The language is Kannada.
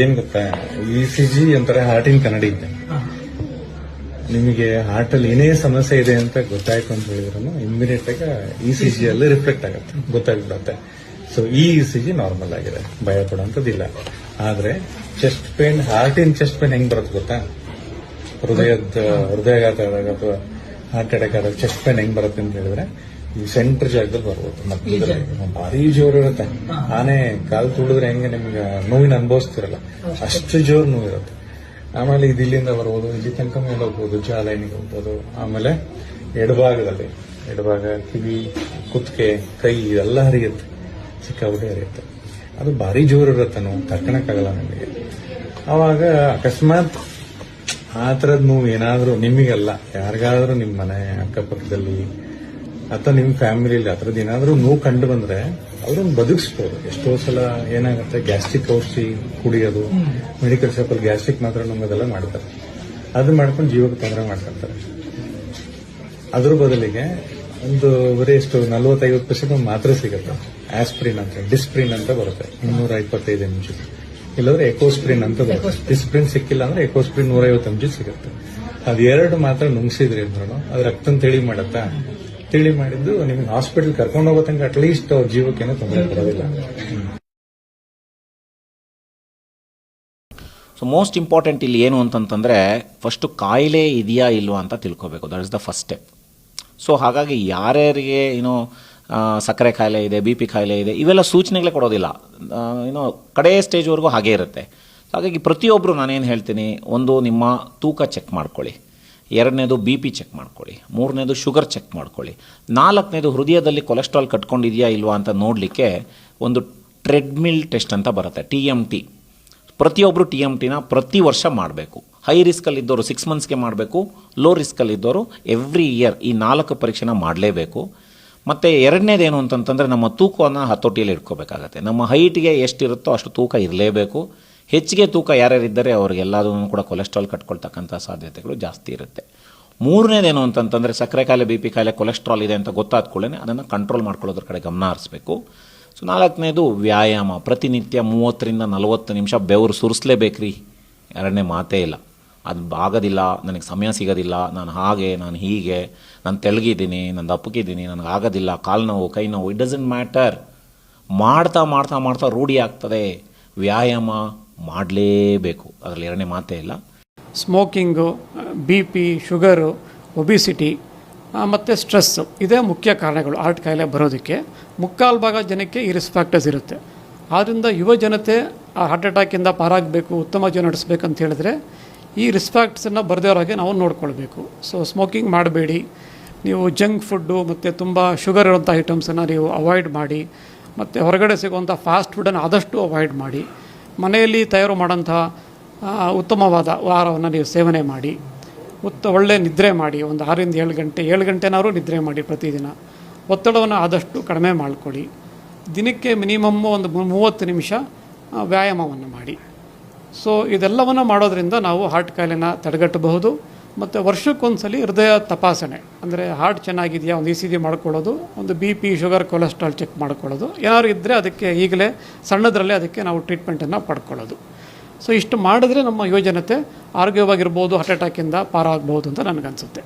ಏನ್ ಗೊತ್ತಾ ಇ ಸಿ ಜಿ ಒಂಥರ ಹಾರ್ಟಿನ ಕನ್ನಡಿ ಇದೆ. ನಿಮಗೆ ಹಾರ್ಟ್ ಅಲ್ಲಿ ಏನೇ ಸಮಸ್ಯೆ ಇದೆ ಅಂತ ಗೊತ್ತಾಯ್ತು ಅಂತ ಹೇಳಿದ್ರು ಇಮಿಡಿಯೇಟ್ ಆಗಿ ಇ ಸಿ ಜಿ ಅಲ್ಲಿ ರಿಫ್ಲೆಕ್ಟ್ ಆಗುತ್ತೆ ಗೊತ್ತಾಗ್ಬಿಡುತ್ತೆ. ಸೊ ಈ ಇ ಸಿ ಜಿ ನಾರ್ಮಲ್ ಆಗಿದೆ ಭಯ ಪಡುವಂತದಿಲ್ಲ ಆದ್ರೆ chest pain heart in chest pain ಹೆಂಗ್ ಬರುತ್ತೆ ಗೊತ್ತಾ? ಹೃದಯದ ಹೃದಯಾಘಾತ ಆದಾಗ ಅಥವಾ ಹಾರ್ಟ್ ಅಟ್ಯಾಕ್ ಆದಾಗ ಚೆಸ್ಟ್ ಪೇನ್ ಹೆಂಗ್ ಬರುತ್ತೆ ಅಂತ ಹೇಳಿದ್ರೆ ಈ ಸೆಂಟರ್ ಜಾಗದಲ್ಲಿ ಬರ್ಬೋದು. ಮಧ್ಯದಲ್ಲಿ ಭಾರಿ ಜೋರು ಇರುತ್ತೆ. ಆನೆ ಕಾಲು ತುಳಿದ್ರೆ ಹೆಂಗೆ ನಿಮ್ಗೆ ನೋವಿನ ಅನುಭವಿಸ್ತಿರಲ್ಲ. ಅಷ್ಟು. ಜೋರು ನೋವು ಇರುತ್ತೆ ಆಮೇಲೆ ಇದು ಇಲ್ಲಿಂದ ಬರ್ಬೋದು. ಇಲ್ಲಿ ತನಕ ಮೇಲೆ ಹೋಗ್ಬೋದು. ಜಾಲೈನಿಗೆ ಹೋಗ್ಬೋದು. ಆಮೇಲೆ ಎಡಭಾಗದಲ್ಲಿ. ಎಡಭಾಗ ಕಿವಿ ಕುತ್ತಿಗೆ ಕೈ ಇದೆಲ್ಲ ಹರಿಯುತ್ತೆ. ಸಿಕ್ಕಾಬಿಟ್ಟೆ ಹರಿಯುತ್ತೆ. ಅದು ಭಾರಿ ಜೋರು ಇರುತ್ತೆ ನೋವು. ತಕ್ಕನಕ್ಕಾಗಲ್ಲ ನಮಗೆ. ಅವಾಗ ಅಕಸ್ಮಾತ್ ಆ ಥರದ ನೋವು ಏನಾದರೂ ನಿಮಗಲ್ಲ. ಯಾರಿಗಾದರೂ ನಿಮ್ಮ ಮನೆ ಅಕ್ಕಪಕ್ಕದಲ್ಲಿ ಅಥವಾ ನಿಮ್ಮ ಫ್ಯಾಮಿಲಿಲಿ ಥರದ್ದು ಏನಾದ್ರೂ ನೋವು ಕಂಡು ಬಂದ್ರೆ ಅವ್ರನ್ನ ಬದುಕಿಸ್ಬೋದು. ಎಷ್ಟೋ ಸಲ ಏನಾಗುತ್ತೆ ಗ್ಯಾಸ್ಟ್ರಿಕ್ ಔಷಧಿ ಕುಡಿಯೋದು ಮೆಡಿಕಲ್ ಶಾಪಲ್ಲಿ ಗ್ಯಾಸ್ಟ್ರಿಕ್ ಮಾತ್ರ ನಮ್ಮದೆಲ್ಲ ಮಾಡ್ತಾರೆ. ಅದನ್ನ ಮಾಡ್ಕೊಂಡು ಜೀವಕ್ಕೆ ತೊಂದರೆ ಮಾಡ್ಕೊಂತಾರೆ ಅದ್ರ ಬದಲಿಗೆ ಒಂದು ಬರೀ ಎಷ್ಟು ನಲ್ವತ್ತೈವತ್ತು ಪರ್ಸೆಂಟ್ ಒಂದು ಮಾತ್ರೆ ಸಿಗುತ್ತೆ. ಆಸ್ಪ್ರಿನ್ ಅಂತ ಡಿಸ್ಪ್ರಿನ್ ಅಂತ ಬರುತ್ತೆ. ಇನ್ನೂರ ಇಪ್ಪತ್ತೈದು ಎಂ ಜಿ ಇಲ್ಲಾಂದ್ರೆ ಎಕೋಸ್ಪ್ರಿನ್ ಅಂತ ಬರುತ್ತೆ. ಡಿಸ್ಪ್ರಿನ್ ಸಿಕ್ಕಿಲ್ಲ ಅಂದ್ರೆ ಎಕೋಸ್ಪ್ರಿನ್ ನೂರೈವತ್ತು ಎಂ ಜಿ ಸಿಗುತ್ತೆ. ಅದೆರಡು ಮಾತ್ರ ನುಂಗ್ಸಿದ್ರಿ ಅಂದ್ರೂ ಅದು ರಕ್ತನ ತಿಳಿ ಮಾಡತ್ತಾ? ತಿಳಿ ಮಾಡಿದ್ದು ನಿಮ್ಗೆ ಹಾಸ್ಪಿಟಲ್ ಕರ್ಕೊಂಡು ಹೋಗೋ ತನಕ ಅಟ್ಲೀಸ್ಟ್ ಅವ್ರ ಜೀವಕ್ಕೇನೋ ತೊಂದರೆ ಕೊಡೋದಿಲ್ಲ. ಸೊ ಮೋಸ್ಟ್ ಇಂಪಾರ್ಟೆಂಟ್ ಇಲ್ಲಿ ಏನು ಅಂತಂತಂದರೆ ಫಸ್ಟು ಕಾಯಿಲೆ ಇದೆಯಾ ಇಲ್ವಾ ಅಂತ ತಿಳ್ಕೊಬೇಕು. That is the first step so ಹಾಗಾಗಿ ಯಾರ್ಯಾರಿಗೆ ಏನೋ ಸಕ್ಕರೆ ಕಾಯಿಲೆ ಇದೆ ಬಿ ಪಿ ಕಾಯಿಲೆ ಇದೆ, ಇವೆಲ್ಲ ಸೂಚನೆಗಳೇ ಕೊಡೋದಿಲ್ಲ. ಏನೋ ಕಡೆ ಸ್ಟೇಜ್ವರೆಗೂ ಹಾಗೇ ಇರುತ್ತೆ. ಹಾಗಾಗಿ ಪ್ರತಿಯೊಬ್ಬರು ನಾನೇನು ಹೇಳ್ತೀನಿ, ಒಂದು ನಿಮ್ಮ ತೂಕ ಚೆಕ್ ಮಾಡ್ಕೊಳ್ಳಿ. ಎರಡನೇದು ಬಿ ಪಿ ಚೆಕ್ ಮಾಡ್ಕೊಳ್ಳಿ, ಮೂರನೇದು ಶುಗರ್ ಚೆಕ್ ಮಾಡ್ಕೊಳ್ಳಿ, ನಾಲ್ಕನೇದು ಹೃದಯದಲ್ಲಿ ಕೊಲೆಸ್ಟ್ರಾಲ್ ಕಟ್ಕೊಂಡಿದೆಯಾ ಇಲ್ವಾ ಅಂತ ನೋಡಲಿಕ್ಕೆ ಒಂದು ಟ್ರೆಡ್ಮಿಲ್ ಟೆಸ್ಟ್ ಅಂತ ಬರುತ್ತೆ, ಟಿ ಎಂ ಟಿ. ಪ್ರತಿಯೊಬ್ಬರು ಟಿ ಎಂ ಟಿನ ಪ್ರತಿ ವರ್ಷ ಮಾಡಬೇಕು. ಹೈ ರಿಸ್ಕಲ್ಲಿದ್ದವರು ಸಿಕ್ಸ್ ಮಂತ್ಸ್ಗೆ ಮಾಡಬೇಕು ಲೋ ರಿಸ್ಕಲ್ಲಿದ್ದವರು ಎವ್ರಿ ಇಯರ್ ಈ ನಾಲ್ಕು ಪರೀಕ್ಷೆನ ಮಾಡಲೇಬೇಕು. ಮತ್ತು ಎರಡನೇದೇನು ಅಂತಂತಂದರೆ ನಮ್ಮ ತೂಕವನ್ನು ಹತೋಟಿಯಲ್ಲಿ ಇಟ್ಕೋಬೇಕಾಗತ್ತೆ. ನಮ್ಮ ಹೈಟ್ಗೆ ಎಷ್ಟಿರುತ್ತೋ ಅಷ್ಟು ತೂಕ ಇರಲೇಬೇಕು. ಹೆಚ್ಚಿಗೆ ತೂಕ ಯಾರ್ಯಾರಿದ್ದರೆ ಅವ್ರಿಗೆಲ್ಲದನ್ನು ಕೂಡ ಕೊಲೆಸ್ಟ್ರಾಲ್ ಕಟ್ಕೊಳ್ತಕ್ಕಂಥ ಸಾಧ್ಯತೆಗಳು ಜಾಸ್ತಿ ಇರುತ್ತೆ. ಮೂರನೇದೇನು ಅಂತಂತಂದರೆ ಸಕ್ಕರೆ ಕಾಯಿಲೆ ಬಿ ಪಿ ಕಾಯಿಲೆ ಕೊಲೆಸ್ಟ್ರಾಲ್ ಇದೆ ಅಂತ ಗೊತ್ತಾದ ಕೂಡಲೇ ಅದನ್ನು ಕಂಟ್ರೋಲ್ ಮಾಡ್ಕೊಳ್ಳೋದ್ರ ಕಡೆ ಗಮನ ಹರಿಸ್ಬೇಕು. ಸೊ ನಾಲ್ಕನೇದು ವ್ಯಾಯಾಮ. ಪ್ರತಿನಿತ್ಯ ಮೂವತ್ತರಿಂದ ನಲವತ್ತು ನಿಮಿಷ ಬೆವರು ಸುರಿಸ್ಲೇಬೇಕ್ರಿ. ಎರಡನೇ ಮಾತೇ ಇಲ್ಲ. ಅದು ಆಗೋದಿಲ್ಲ ನನಗೆ ಸಮಯ ಸಿಗೋದಿಲ್ಲ, ನಾನು ಹಾಗೆ, ನಾನು ಹೀಗೆ, ನಾನು ತೆಳಗಿದ್ದೀನಿ, ನಾನು ದಪ್ಪಕ್ಕಿದ್ದೀನಿ ನನಗೆ ಆಗೋದಿಲ್ಲ, ಕಾಲು ನೋವು, ಕೈ ನೋವು ಇಟ್ ಡಸಂಟ್ ಮ್ಯಾಟರ್ ಮಾಡ್ತಾ ಮಾಡ್ತಾ ಮಾಡ್ತಾ ರೂಢಿ ಆಗ್ತದೆ. ವ್ಯಾಯಾಮ ಮಾಡಲೇಬೇಕು. ಅದರಲ್ಲಿ ಎರಡನೇ ಮಾತೇ ಇಲ್ಲ. Smoking, B P, sugar, obesity ಮತ್ತು ಸ್ಟ್ರೆಸ್ಸು. ಇದೇ ಮುಖ್ಯ ಕಾರಣಗಳು ಆರ್ಟ್ ಕಾಯಿಲೆ ಬರೋದಕ್ಕೆ. ಮುಕ್ಕಾಲು ಭಾಗ ಜನಕ್ಕೆ ಈ ರಿಸ್ಕ್ ಫ್ಯಾಕ್ಟರ್ಸ್ ಇರುತ್ತೆ. ಆದ್ದರಿಂದ ಯುವ ಜನತೆ ಆ ಹಾರ್ಟ್ ಅಟ್ಯಾಕಿಂದ ಪಾರಾಗಬೇಕು, ಉತ್ತಮ ಜೀವನ ನಡೆಸಬೇಕು ಅಂತ ಹೇಳಿದ್ರೆ ಈ ರಿಸ್ಕ್ ಫ್ಯಾಕ್ಟ್ಸನ್ನು ಬರೆದವರಾಗೆ ನಾವು ನೋಡ್ಕೊಳ್ಬೇಕು. ಸೊ ಸ್ಮೋಕಿಂಗ್ ಮಾಡಬೇಡಿ. ನೀವು ಜಂಕ್ ಫುಡ್ಡು ಮತ್ತು ತುಂಬ ಶುಗರ್ ಇರುವಂಥ ಐಟಮ್ಸನ್ನು ನೀವು ಅವಾಯ್ಡ್ ಮಾಡಿ, ಮತ್ತು ಹೊರಗಡೆ ಸಿಗುವಂಥ ಫಾಸ್ಟ್ ಫುಡ್ಡನ್ನು ಆದಷ್ಟು ಅವಾಯ್ಡ್ ಮಾಡಿ. ಮನೆಯಲ್ಲಿ ತಯಾರು ಮಾಡೋಂಥ ಉತ್ತಮವಾದ ಆಹಾರವನ್ನು ನೀವು ಸೇವನೆ ಮಾಡಿ, ಉತ್ತ ಒಳ್ಳೆ ನಿದ್ರೆ ಮಾಡಿ, ಒಂದು ಆರರಿಂದ ಏಳು ಗಂಟೆ, ಏಳು ಗಂಟೆನಾದ್ರು ನಿದ್ರೆ ಮಾಡಿ ಪ್ರತಿದಿನ. ಒತ್ತಡವನ್ನು ಆದಷ್ಟು ಕಡಿಮೆ ಮಾಡ್ಕೊಳ್ಳಿ. ದಿನಕ್ಕೆ ಮಿನಿಮಮ್ ಒಂದು ಮೂವತ್ತು ನಿಮಿಷ ವ್ಯಾಯಾಮವನ್ನು ಮಾಡಿ. ಸೊ ಇದೆಲ್ಲವನ್ನು ಮಾಡೋದ್ರಿಂದ ನಾವು ಹಾರ್ಟ್ ಕಾಯಿಲೆನ ತಡೆಗಟ್ಟಬಹುದು. ಮತ್ತು ವರ್ಷಕ್ಕೊಂದ್ಸಲಿ ಹೃದಯ ತಪಾಸಣೆ. ಅಂದರೆ ಹಾರ್ಟ್ ಚೆನ್ನಾಗಿದೆಯಾ, ಒಂದು ಇ ಸಿ ಜಿ ಮಾಡ್ಕೊಳ್ಳೋದು, ಒಂದು B P sugar cholesterol check ಮಾಡ್ಕೊಳ್ಳೋದು. ಏನಾದ್ರು ಇದ್ದರೆ ಅದಕ್ಕೆ ಈಗಲೇ ಸಣ್ಣದರಲ್ಲೇ ಅದಕ್ಕೆ ನಾವು ಟ್ರೀಟ್ಮೆಂಟನ್ನು ಪಡ್ಕೊಳ್ಳೋದು. ಸೊ ಇಷ್ಟು ಮಾಡಿದ್ರೆ ನಮ್ಮ ಯುವಜನತೆ ಆರೋಗ್ಯವಾಗಿರ್ಬೋದು ಹಾರ್ಟ್ ಅಟ್ಯಾಕಿಂದ ಪಾರಾಗ್ಬೋದು ಅಂತ ನನಗನ್ಸುತ್ತೆ.